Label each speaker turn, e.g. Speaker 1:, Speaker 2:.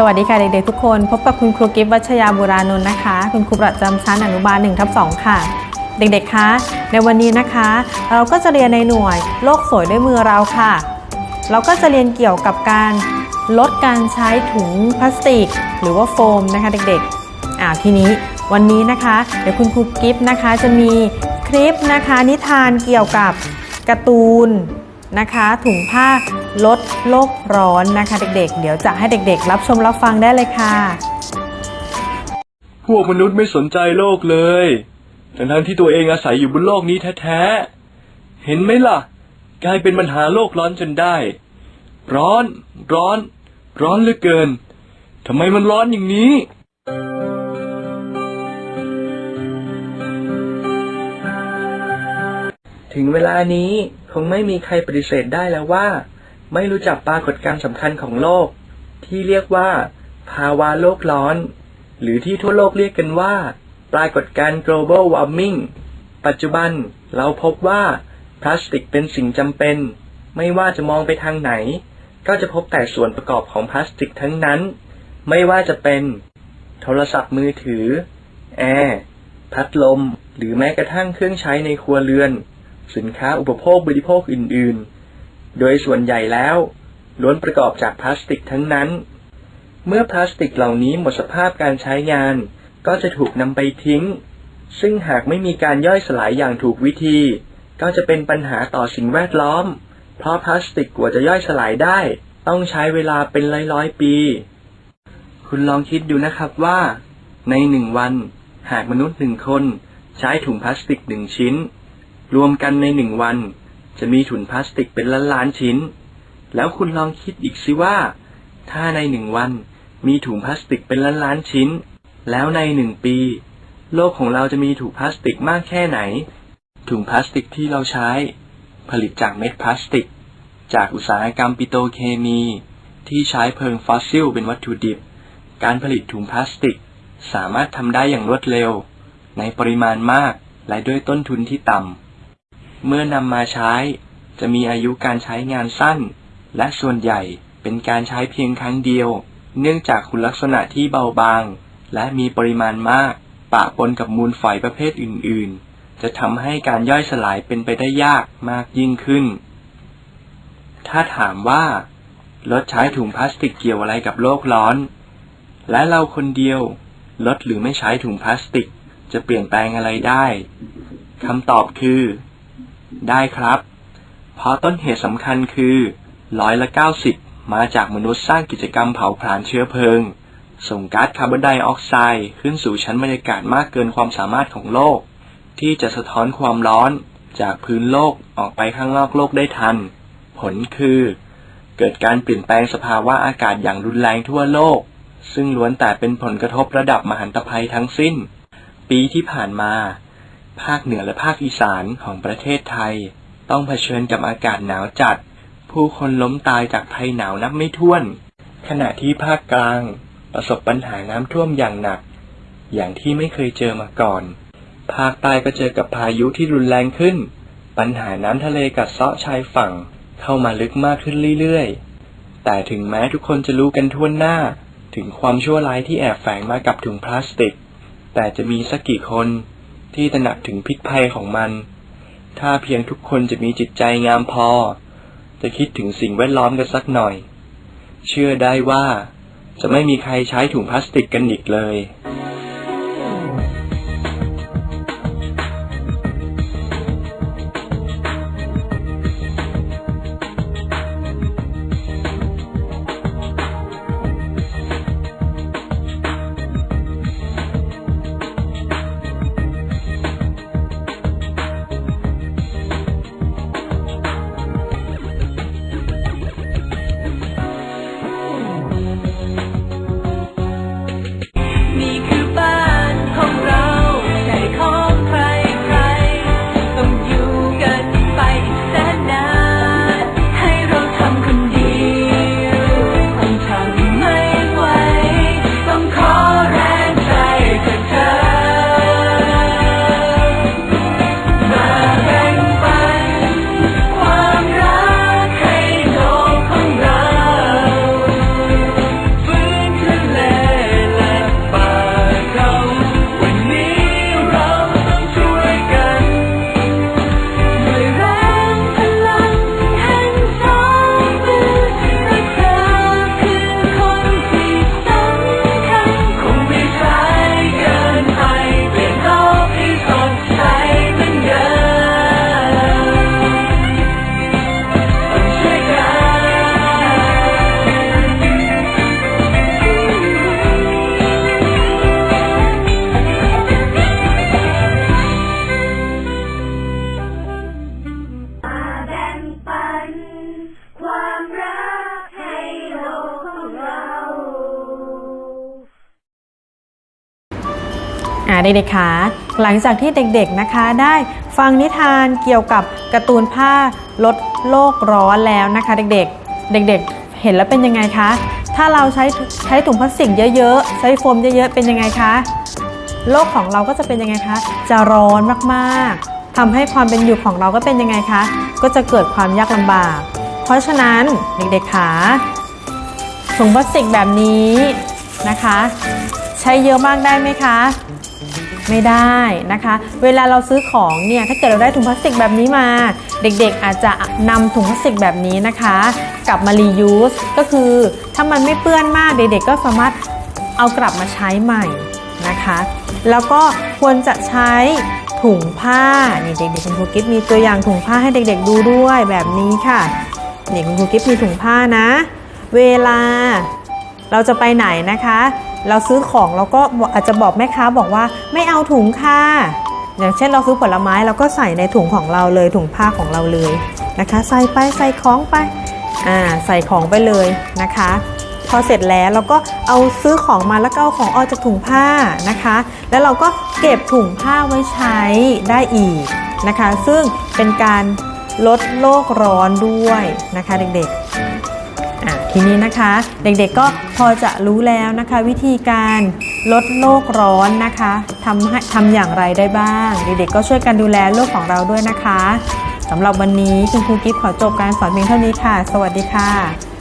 Speaker 1: สวัสดีค่ะเด็กๆทุกคน พบกับคุณครูกิฟต์วัชยาบุรานนท์นะคะ คุณครูประจำชั้นอนุบาล1ทับ2ค่ะ เด็กๆคะในวันนี้นะคะ เราก็จะเรียนในหน่วยโลกสวยด้วยมือเราค่ะ เราก็จะเรียนเกี่ยวกับการลดการใช้ถุงพลาสติก หรือว่าโฟมนะคะเด็กๆอ่าทีนี้วันนี้นะคะ เดี๋ยวคุณครูกิฟต์นะคะจะมีคลิปนะคะ นิทานเกี่ยวกับการ์ตูน นะคะ ถุงผ้าลดโลกร้อนนะคะ เด็กๆ เดี๋ยวจะให้เด็กๆ รับชมรับฟังได้เลยค่ะ
Speaker 2: พวกมนุษย์ไม่สนใจโลกเลยทั้งทั้งๆที่ตัวเองอาศัยอยู่บนโลกนี้แท้ๆ เห็นไหมล่ะ กลายเป็นปัญหาโลกร้อนจนได้ ร้อน ร้อน ร้อนเหลือเกินทำไมมันร้อนอย่างนี้
Speaker 3: ถึงเวลานี้ คงไม่มีใครปฏิเสธได้แล้วว่า ไม่รู้จักปรากฏการณ์สำคัญของโลก ที่เรียกว่า ภาวะโลกร้อน หรือที่ทั่วโลกเรียกกันว่า ปรากฏการณ์ global warming ปัจจุบันเราพบว่า พลาสติกเป็นสิ่งจำเป็น ไม่ว่าจะมองไปทางไหน ก็จะพบแต่ส่วนประกอบของพลาสติกทั้งนั้น ไม่ว่าจะเป็น โทรศัพท์มือถือ แอร์ พัดลม หรือแม้กระทั่งเครื่องใช้ในครัวเรือน สินค้าอุปโภคบริโภคอื่นๆ โดยส่วนใหญ่แล้ว ล้วนประกอบจากพลาสติกทั้งนั้น เมื่อพลาสติกเหล่านี้หมดสภาพการใช้งาน ก็จะถูกนำไปทิ้ง ซึ่งหากไม่มีการย่อยสลายอย่างถูกวิธี ก็จะเป็นปัญหาต่อสิ่งแวดล้อม เพราะพลาสติกกว่าจะย่อยสลายได้ ต้องใช้เวลาเป็นร้อยๆปี คุณลองคิดดูนะครับว่า ในหนึ่งวัน หากมนุษย์หนึ่งคนใช้ถุงพลาสติกหนึ่งชิ้น รวมกันในหนึ่งวัน จะมีถุงพลาสติกเป็นล้านล้านชิ้น แล้วคุณลองคิดอีกสิว่า ถ้าในหนึ่งวันมีถุงพลาสติกเป็นล้านล้านชิ้น แล้วในหนึ่งปี โลกของเราจะมีถุงพลาสติกมากแค่ไหน ถุงพลาสติกที่เราใช้ ผลิตจากเม็ดพลาสติก จากอุตสาหกรรมปิโตรเคมี ที่ใช้เพลิงฟอสซิลเป็นวัตถุดิบ การผลิตถุงพลาสติก สามารถทำได้อย่างรวดเร็ว ในปริมาณมากและด้วยต้นทุนที่ต่ำ เมื่อนำมาใช้ จะมีอายุการใช้งานสั้น และส่วนใหญ่เป็นการใช้เพียงครั้งเดียว เนื่องจากคุณลักษณะที่เบาบาง และมีปริมาณมาก ปะปนกับมูลฝอยประเภทอื่น ๆ จะทำให้การย่อยสลายเป็นไปได้ยากมากยิ่งขึ้น ถ้าถามว่า ลดใช้ถุงพลาสติกเกี่ยวอะไรกับโลกร้อน และเราคนเดียว ลดหรือไม่ใช้ถุงพลาสติกจะเปลี่ยนแปลงอะไรได้คำตอบคือ ได้ครับ เพราะต้นเหตุสำคัญคือร้อยละ90 มาจากมนุษย์สร้างกิจกรรมเผาผลาญเชื้อเพลิง ส่งก๊าซคาร์บอนไดออกไซด์ขึ้นสู่ชั้นบรรยากาศมากเกินความสามารถของโลก ที่จะสะท้อนความร้อนจากพื้นโลกออกไปข้างนอกโลกได้ทัน ผลคือ เกิดการเปลี่ยนแปลงสภาวะอากาศอย่างรุนแรงทั่วโลก ซึ่งล้วนแต่เป็นผลกระทบระดับมหันตภัยทั้งสิ้น ปีที่ผ่านมา ภาคเหนือและภาคอีสานของประเทศไทย ต้องเผชิญกับอากาศหนาวจัด ผู้คนล้มตายจากภัยหนาวนับไม่ถ้วน ขณะที่ภาคกลาง ประสบปัญหาน้ำท่วมอย่างหนัก อย่างที่ไม่เคยเจอมาก่อน ภาคใต้ก็เจอกับพายุที่รุนแรงขึ้น ปัญหาน้ำทะเลกัดเซาะชายฝั่งเข้ามาลึกมากขึ้นเรื่อยๆ แต่ถึงแม้ทุกคนจะรู้กันทั่วหน้า ถึงความชั่วร้ายที่แอบแฝงมากับถุงพลาสติก แต่จะมีสักกี่คน ที่ตระหนักถึงพิษภัยของมัน ถ้าเพียงทุกคนจะมีจิตใจงามพอ จะคิดถึงสิ่งแวดล้อมกันสักหน่อย เชื่อได้ว่า จะไม่มีใครใช้ถุงพลาสติกกันอีกเลย
Speaker 4: อ่า
Speaker 1: เด็กๆคะหลังจากที่เด็กๆนะคะได้ฟังนิทานเกี่ยวกับการ์ตูนผ้าลดโลกร้อนแล้วนะคะ เด็กๆ เด็กๆ เห็นแล้วเป็นยังไงคะ ถ้าเราใช้ใช้ถุงพลาสติกเยอะๆ ใช้โฟมเยอะๆ เป็นยังไงคะ โลกของเราก็จะเป็นยังไงคะ จะร้อนมากๆทำให้ความเป็นอยู่ของเราก็เป็นยังไงคะ ก็จะเกิดความยากลำบาก เพราะฉะนั้นเด็กๆคะถุงพลาสติกแบบนี้นะคะ ใช้เยอะมากได้ไหมคะ ไม่ได้นะคะ เวลาเราซื้อของเนี่ยถ้าเกิดเราได้ถุงพลาสติกแบบนี้มา เด็กๆอาจจะนำถุงพลาสติกแบบนี้นะคะ กลับมารียูสก็คือถ้ามันไม่เปื้อนมากเด็กๆก็สามารถเอากลับมาใช้ใหม่นะคะ แล้วก็ควรจะใช้ถุงผ้านี่เด็กๆคุณครูกิฟมีตัวอย่างถุงผ้าให้เด็กๆดูด้วยแบบนี้ค่ะนี่คุณครูกิฟมีถุงผ้านะ เวลาเราจะไปไหนนะคะ เราซื้อของเราก็อาจจะบอกแม่ค้าบอกว่าไม่เอาถุงค่ะอย่างเช่นเราซื้อผลไม้เราก็ใส่ในถุงของเราเลยถุงผ้าของเราเลยนะคะ ใส่ไปใส่ของไปอ่าใส่ของไปเลยนะคะ พอเสร็จแล้วเราก็เอาซื้อของมาแล้วก็เอาของออกจากถุงผ้านะคะ แล้วเราก็เก็บถุงผ้าไว้ใช้ได้อีกนะคะ ซึ่งเป็นการลดโลกร้อนด้วยนะคะเด็กๆ ทีนี้นะคะ เด็กๆก็พอจะรู้แล้วนะคะ วิธีการลดโลกร้อนนะคะทำให้ทำอย่างไรได้บ้าง เด็กๆก็ช่วยกันดูแลโลกของเราด้วยนะคะสำหรับวันนี้คุณครูกิฟต์ขอจบการสอนเพียงเท่านี้ค่ะ สวัสดีค่ะ